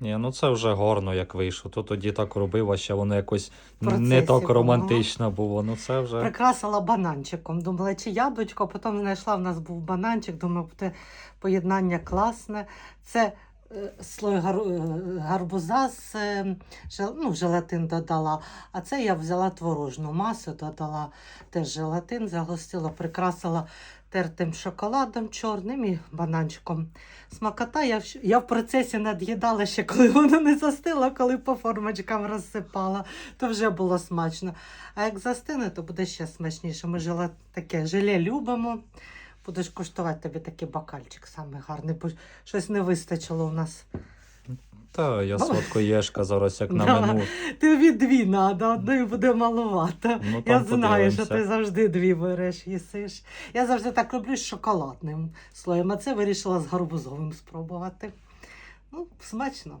Ні, ну це вже гарно, як вийшло. То тоді так робив, а ще воно якось не так романтично було. Ну це вже. Прикрасила бананчиком. Думала, чи яблучко, а потім знайшла, в нас був бананчик, думаю, поєднання класне. Це слой е, гарбуза з е, ну, желатин додала. А це я взяла творожну масу, додала теж желатин, загустила, прикрасила тертим шоколадом чорним і бананчиком. Смакота я, в- я в процесі над'їдала ще, коли воно не застило, коли по формочкам розсипала, то вже було смачно. А як застине, то буде ще смачніше. Ми желе, таке желе любимо. Будеш куштувати тобі такий бокальчик саме гарний, бо щось не вистачило у нас. Та я сладкоєшка зараз як на Да. мену. Тобі дві треба, одної буде маловато. Ну, Я знаю, що ти завжди дві береш, їсиш. Я завжди так роблю з шоколадним слоєм, а це вирішила з гарбузовим спробувати. Ну, смачно.